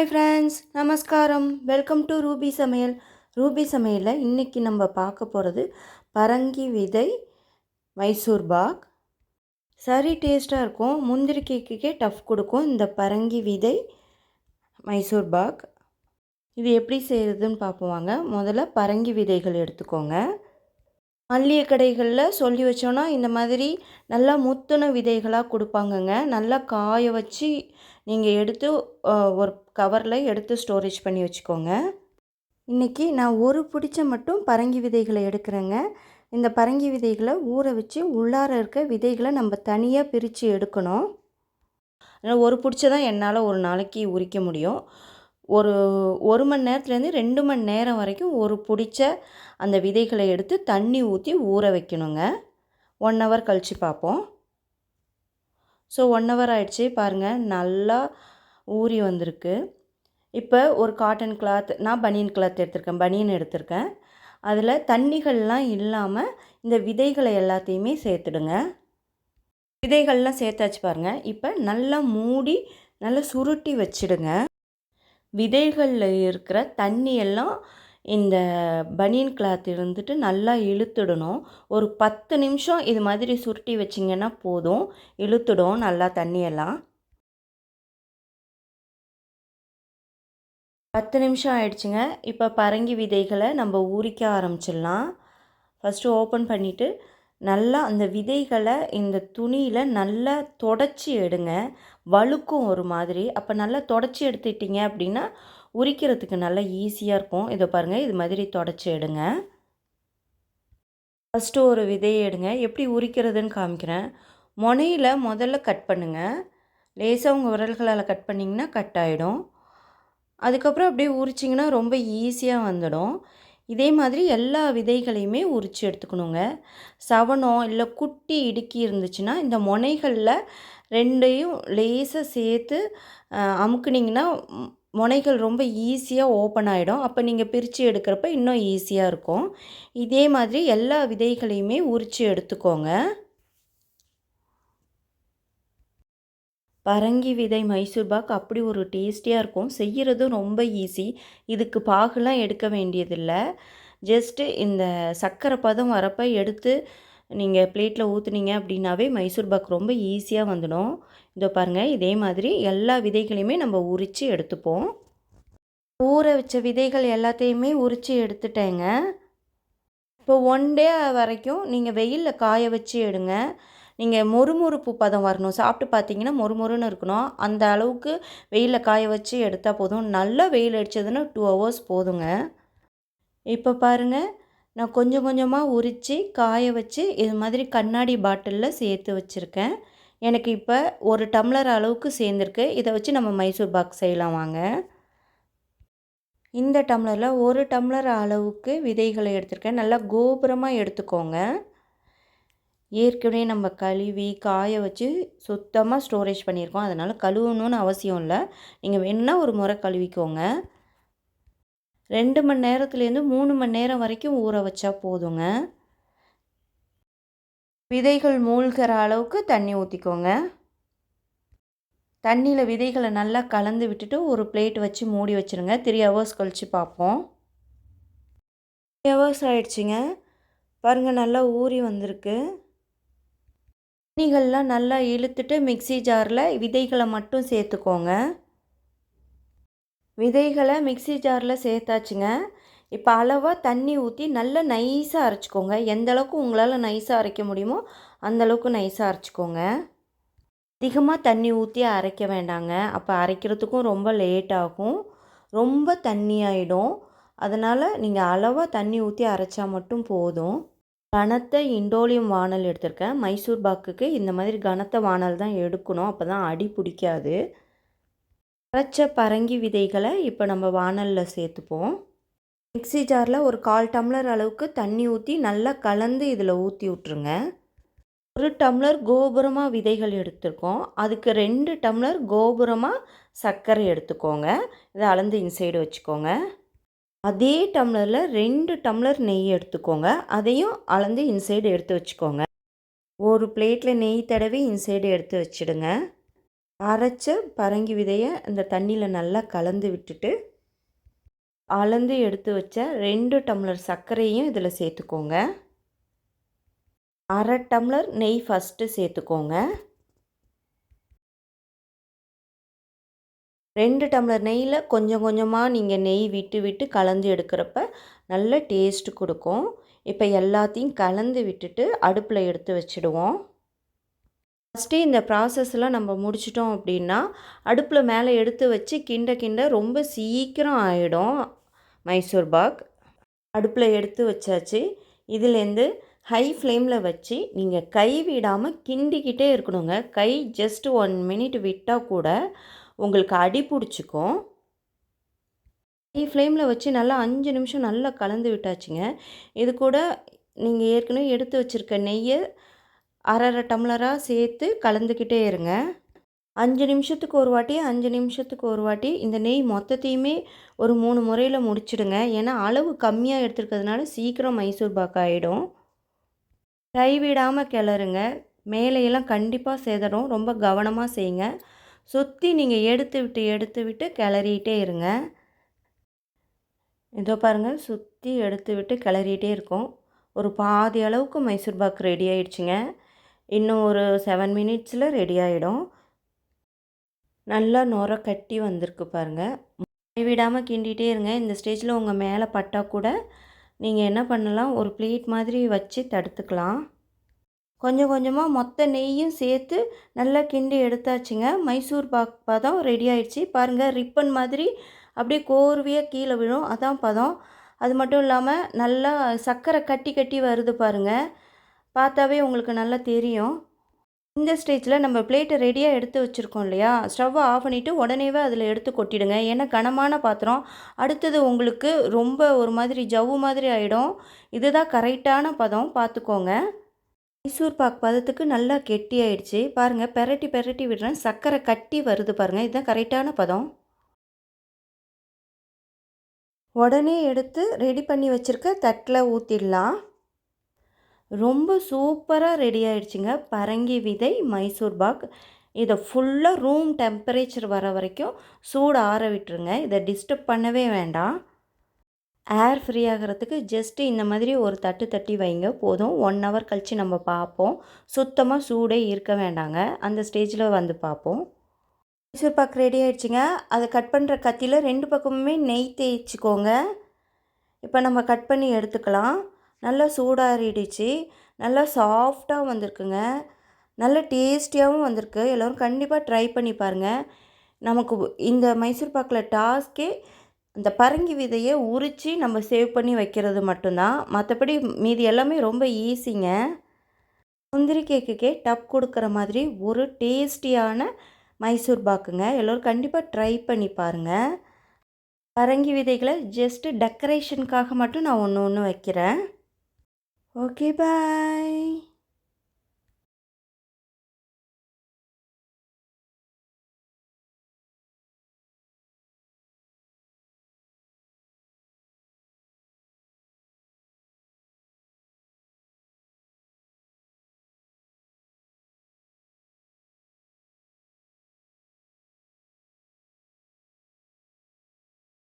Hi friends நமஸ்காரம். Welcome to Ruby சமையல். Ruby சமையலில் இன்றைக்கி நம்ம பார்க்க போகிறது பரங்கி விதை மைசூர் பாக். சரி டேஸ்ட்டாக இருக்கும். முந்திரி கேக்குக்கே டஃப் கொடுக்கும் இந்த பரங்கி விதை மைசூர் பாக். இது எப்படி செய்கிறதுன்னு பார்ப்போங்க முதல்ல பரங்கி விதைகள் எடுத்துக்கோங்க. மல்லிகை கடைகளில் சொல்லி வச்சோன்னா இந்த மாதிரி நல்லா முத்துன விதைகளாக கொடுப்பாங்கங்க. நல்லா காய வச்சு நீங்கள் எடுத்து ஒரு கவரில் எடுத்து ஸ்டோரேஜ் பண்ணி வச்சுக்கோங்க. இன்றைக்கி நான் ஒரு பிடிச்ச மட்டும் பரங்கி விதைகளை எடுக்கிறேங்க. இந்த பரங்கி விதைகளை ஊற வச்சு உள்ளார இருக்க விதைகளை நம்ம தனியாக பிரித்து எடுக்கணும். அதனால் ஒரு பிடிச்சதான் என்னால் ஒரு நாளைக்கு உரிக்க முடியும். ஒரு ஒரு மணி நேரத்துலேருந்து ரெண்டு மணி நேரம் வரைக்கும் ஒரு பிடிச்ச அந்த விதைகளை எடுத்து தண்ணி ஊற்றி ஊற வைக்கணுங்க. ஒன் ஹவர் கழித்து பார்ப்போம். ஸோ ஒன் ஹவர் ஆயிடுச்சு. பாருங்கள் நல்லா ஊறி வந்திருக்கு. இப்போ ஒரு காட்டன் கிளாத் நான் பனியன் கிளாத் எடுத்திருக்கேன். பனியன் எடுத்திருக்கேன். அதில் தண்ணிகள்லாம் இல்லாமல் இந்த விதைகளை எல்லாத்தையுமே சேர்த்துடுங்க. விதைகள்லாம் சேர்த்தாச்சு பாருங்கள் இப்போ நல்லா மூடி நல்லா சுருட்டி வச்சிடுங்க. விதைகளில் இருக்கிற தண்ணி எல்லாம் இந்த பனியன் கிளாத் இருந்துட்டு நல்லா இழுத்துடணும். ஒரு பத்து நிமிஷம் இது மாதிரி சுருட்டி வச்சிங்கன்னா போதும். இழுத்துடும் நல்லா தண்ணியெல்லாம். பத்து நிமிஷம் ஆயிடுச்சுங்க. இப்போ பரங்கி விதைகளை நம்ம உரிக்க ஆரம்பிச்சிடலாம். ஃபஸ்ட்டு ஓப்பன் பண்ணிவிட்டு நல்லா அந்த விதைகளை இந்த துணியில் நல்லா தொடச்சி எடுங்க. வழுக்கும் ஒரு மாதிரி. அப்போ நல்லா தொடச்சி எடுத்துட்டீங்க அப்படின்னா உரிக்கிறதுக்கு நல்லா ஈஸியாக இருக்கும். இதை பாருங்கள் இது மாதிரி தொடச்சி எடுங்க. ஃபஸ்ட்டு ஒரு விதையை எடுங்க. எப்படி உரிக்கிறதுன்னு காமிக்கிறேன். முனையில் முதல்ல கட் பண்ணுங்கள் லேசாக உங்கள் விரல்களால் கட் பண்ணிங்கன்னா கட் ஆகிடும் அதுக்கப்புறம் அப்படியே உரிச்சிங்கன்னா ரொம்ப ஈஸியாக வந்துடும். இதே மாதிரி எல்லா விதைகளையுமே உரித்து எடுத்துக்கணுங்க. சவனம் இல்லை குட்டி இடுக்கி இருந்துச்சுன்னா இந்த முனைகளில் ரெண்டையும் லேசாக சேர்த்து அமுக்குனிங்கன்னா முனைகள் ரொம்ப ஈஸியாக ஓப்பன் ஆகிடும் அப்போ நீங்கள் பிரித்து எடுக்கிறப்ப இன்னும் ஈஸியாக இருக்கும். இதே மாதிரி எல்லா விதைகளையுமே உரித்து எடுத்துக்கோங்க. பரங்கி விதை மைசூர் பாக் அப்படி ஒரு டேஸ்டியாக இருக்கும். செய்கிறதும் ரொம்ப ஈஸி. இதுக்கு பாகுலாம் எடுக்க வேண்டியதில்லை. ஜஸ்ட்டு இந்த சர்க்கரை பதம் வரப்போ எடுத்து நீங்கள் பிளேட்டில் ஊற்றுனீங்க அப்படின்னாவே மைசூர் பாக் ரொம்ப ஈஸியாக வந்துடும். இதோ பாருங்கள் இதே மாதிரி எல்லா விதைகளையுமே நம்ம உரித்து எடுத்துப்போம். ஊற வச்ச விதைகள் எல்லாத்தையுமே உரித்து எடுத்துட்டேங்க. இப்போ ஒன் டே வரைக்கும் நீங்கள் வெயிலில் காய வச்சு எடுங்க. நீங்கள் மொறுமொறுப்பு பதம் வரணும். சாப்பிட்டு பார்த்தீங்கன்னா மொறுமொறுன்னு இருக்கணும். அந்த அளவுக்கு வெயிலில் காய வச்சு எடுத்தால் போதும். நல்லா வெயில் அடிச்சதுன்னா டூ ஹவர்ஸ் போதுங்க. இப்போ பாருங்கள் நான் கொஞ்சம் கொஞ்சமாக உரித்து காய வச்சு இது மாதிரி கண்ணாடி பாட்டிலில் சேர்த்து வச்சுருக்கேன். எனக்கு இப்போ ஒரு டம்ளர் அளவுக்கு சேர்ந்துருக்கு. இதை வச்சு நம்ம மைசூர் பாக் செய்யலாம் வாங்க. இந்த டம்ளரில் ஒரு டம்ளர் அளவுக்கு விதைகளை எடுத்திருக்கேன். நல்லா கோபுரமாக எடுத்துக்கோங்க. ஏற்கனவே நம்ம கழுவி காய வச்சு சுத்தமாக ஸ்டோரேஜ் பண்ணியிருக்கோம். அதனால் கழுவணும்னு அவசியம் இல்லை. நீங்கள் வேணுன்னா ஒரு முறை கழுவிக்கோங்க. ரெண்டு மணி நேரத்துலேருந்து மூணு மணி நேரம் வரைக்கும் ஊற வச்சா போதுங்க. விதைகள் மூழ்கிற அளவுக்கு தண்ணி ஊற்றிக்கோங்க தண்ணியில் விதைகளை நல்லா கலந்து விட்டுட்டு ஒரு பிளேட் வச்சு மூடி வச்சுருங்க. த்ரீ ஹவர்ஸ் கழித்து பார்ப்போம். த்ரீ ஹவர்ஸ் ஆயிடுச்சுங்க. பாருங்கள் நல்லா ஊறி வந்திருக்கு. தண்ணிகள்லாம் நல்லா இழுத்துட்டு மிக்ஸி ஜாரில் விதைகளை மட்டும் சேர்த்துக்கோங்க. விதைகளை மிக்ஸி ஜாரில் சேர்த்தாச்சுங்க. இப்போ அளவாக தண்ணி ஊற்றி நல்லா நைஸாக அரைச்சிக்கோங்க. எந்த அளவுக்கு உங்களால் நைஸாக அரைக்க முடியுமோ அந்த அளவுக்கு நைஸாக அரைச்சிக்கோங்க. அதிகமாக தண்ணி ஊற்றி அரைக்க வேண்டாங்க. அப்போ அரைக்கிறதுக்கும் ரொம்ப லேட் ஆகும். ரொம்ப தண்ணி ஆகிடும் அதனால் நீங்கள் அளவாக தண்ணி ஊற்றி அரைச்சா மட்டும் போதும். கனத்த இண்டோலியம் வானல் எடுத்திருக்கேன். மைசூர் பாக்குக்கு இந்த மாதிரி கனத்த வானல் தான் எடுக்கணும். அப்போ தான் அடி பிடிக்காது. அரைச்ச பரங்கி விதைகளை இப்போ நம்ம வானலில் சேர்த்துப்போம். மிக்ஸி ஜாரில் ஒரு கால் டம்ளர் அளவுக்கு தண்ணி ஊற்றி நல்லா கலந்து இதில் ஊற்றி விட்ருங்க ஒரு டம்ளர் கோபுரமாக விதைகள் எடுத்துருக்கோம். அதுக்கு ரெண்டு டம்ளர் கோபுரமாக சர்க்கரை எடுத்துக்கோங்க. இதை அளந்து இன்சைடு வச்சுக்கோங்க. அதே டம்ளரில் ரெண்டு டம்ளர் நெய் எடுத்துக்கோங்க. அதையும் அளந்து இன்சைடு எடுத்து வச்சுக்கோங்க. ஒரு பிளேட்டில் நெய் தடவி இன்சைடு எடுத்து வச்சிடுங்க. அரைச்ச பரங்கி விதையை அந்த தண்ணியில் நல்லா கலந்து விட்டுட்டு அளந்து எடுத்து வச்ச ரெண்டு டம்ளர் சர்க்கரையும் இதில் சேர்த்துக்கோங்க. அரை டம்ளர் நெய் ஃபஸ்ட்டு சேர்த்துக்கோங்க. ரெண்டு டம்ளர் நெய்யில் கொஞ்சம் கொஞ்சமாக நீங்கள் நெய் விட்டு விட்டு கலந்து எடுக்கிறப்ப நல்ல டேஸ்ட்டு கொடுக்கும். இப்போ எல்லாத்தையும் கலந்து விட்டுட்டு அடுப்பில் எடுத்து வச்சுடுவோம். ஃபஸ்ட்டு இந்த ப்ராசஸ்லாம் நம்ம முடிச்சிட்டோம் அப்படின்னா அடுப்பில் மேலே எடுத்து வச்சு கிண்ட கிண்ட ரொம்ப சீக்கிரம் ஆகிடும் மைசூர் பாக். அடுப்பில் எடுத்து வச்சாச்சு. இதுலேருந்து ஹை ஃப்ளேமில் வச்சு நீங்கள் கை விடாமல் கிண்டிக்கிட்டே இருக்கணுங்க. கை ஜஸ்ட் ஒன் மினிட் விட்டால் கூட உங்களுக்கு அடி பிடிச்சிக்கும். ஹை ஃப்ளேமில் வச்சு நல்லா அஞ்சு நிமிஷம் நல்லா கலந்து விட்டாச்சுங்க. இது கூட நீங்கள் ஏற்கனவே எடுத்து வச்சுருக்க நெய்யை அரை அரை டம்ளராக சேர்த்து கலந்துக்கிட்டே இருங்க. அஞ்சு நிமிஷத்துக்கு ஒரு வாட்டி அஞ்சு நிமிஷத்துக்கு ஒரு வாட்டி இந்த நெய் மொத்தத்தையுமே ஒரு மூணு முறையில் முடிச்சிடுங்க. ஏன்னா அளவு கம்மியாக எடுத்துருக்கிறதுனால சீக்கிரம் மைசூர் பாக் ஆகிடும் கைவிடாமல் கிளறுங்க. மேலையெல்லாம் கண்டிப்பாக சேதரும் ரொம்ப கவனமாக செய்யுங்க சுற்றி நீங்கள் எடுத்து விட்டு எடுத்து விட்டு கிளறிட்டே இருங்க. இதோ பாருங்கள் சுற்றி எடுத்து விட்டு கிளறிட்டே இருக்கும். ஒரு பாதி அளவுக்கு மைசூர் பாக் ரெடி ஆயிடுச்சுங்க. இன்னும் ஒரு செவன் மினிட்ஸில் ரெடி ஆகிடும் நல்லா நுர கட்டி வந்திருக்கு பாருங்கள் கைவிடாமல் கிண்டிகிட்டே இருங்க. இந்த ஸ்டேஜில் உங்கள் மேலே பட்டால் கூட நீங்கள் என்ன பண்ணலாம்? ஒரு பிளேட் மாதிரி வச்சு தடுத்துக்கலாம். கொஞ்சம் கொஞ்சமாக மொத்த நெய்யும் சேர்த்து நல்லா கிண்டி எடுத்தாச்சுங்க. மைசூர் பாக் பதம் ரெடி ஆயிடுச்சு. பாருங்கள் ரிப்பன் மாதிரி அப்படியே கோர்வையாக கீழே விழும். அதான் பதம். அது மட்டும் இல்லாமல் நல்லா சர்க்கரை கட்டி கட்டி வருது பாருங்கள் பார்த்தாவே உங்களுக்கு நல்லா தெரியும். இந்த ஸ்டேஜில் நம்ம பிளேட்டை ரெடியாக எடுத்து வச்சுருக்கோம் இல்லையா? ஸ்டவ்வை ஆஃப் பண்ணிவிட்டு உடனேவே அதில் எடுத்து கொட்டிடுங்க. ஏன்னா கனமான பாத்திரம். அடுத்தது உங்களுக்கு ரொம்ப ஒரு மாதிரி ஜவ்வு மாதிரி ஆகிடும் இதுதான் கரெக்டான பதம். பார்த்துக்கோங்க. மைசூர் பாக் பதத்துக்கு நல்லா கெட்டி ஆயிடுச்சு. பாருங்கள் பெரட்டி பெரட்டி விடுறேன். சர்க்கரை கட்டி வருது பாருங்கள் இதுதான் கரெக்டான பதம். உடனே எடுத்து ரெடி பண்ணி வச்சுருக்க தட்டில் ஊற்றிடலாம் ரொம்ப சூப்பராக ரெடி ஆகிடுச்சிங்க பரங்கி விதை மைசூர் பாக். இதை ஃபுல்லாக ரூம் டெம்பரேச்சர் வர வரைக்கும் சூடு ஆற விட்டுருங்க. இதை டிஸ்டர்ப் பண்ணவே வேண்டாம். ஏர் ஃப்ரீ ஆகிறதுக்கு ஜஸ்ட்டு இந்த மாதிரி ஒரு தட்டு தட்டி வைங்க. போதும். ஒன் ஹவர் கழித்து நம்ம பார்ப்போம். சுத்தமாக சூடே இருக்க வேண்டாங்க. அந்த ஸ்டேஜில் வந்து பார்ப்போம். மைசூர் பாக் ரெடி ஆகிடுச்சிங்க அதை கட் பண்ணுற கத்தியில் ரெண்டு பக்கமுமே நெய் தேய்ச்சிக்கோங்க. இப்போ நம்ம கட் பண்ணி எடுத்துக்கலாம். நல்லா சூடாறிடுச்சு. நல்லா சாஃப்டாக வந்திருக்குங்க. நல்ல டேஸ்டியாகவும் வந்திருக்கு. எல்லோரும் கண்டிப்பாக ட்ரை பண்ணி பாருங்கள் நமக்கு இந்த மைசூர் பாக்கில் டாஸ்க்கே அந்த பரங்கி விதையை உரித்து நம்ம சேவ் பண்ணி வைக்கிறது மட்டும்தான். மற்றபடி மீதி எல்லாமே ரொம்ப ஈஸிங்க முந்திரி கேக்குக்கே டப் கொடுக்குற மாதிரி ஒரு டேஸ்டியான மைசூர் பாக்குங்க. எல்லோரும் கண்டிப்பாக ட்ரை பண்ணி பாருங்கள் பரங்கி விதைகளை ஜஸ்ட்டு டெக்கரேஷனுக்காக மட்டும் நான் ஒன்று ஒன்று வைக்கிறேன். Okay, bye.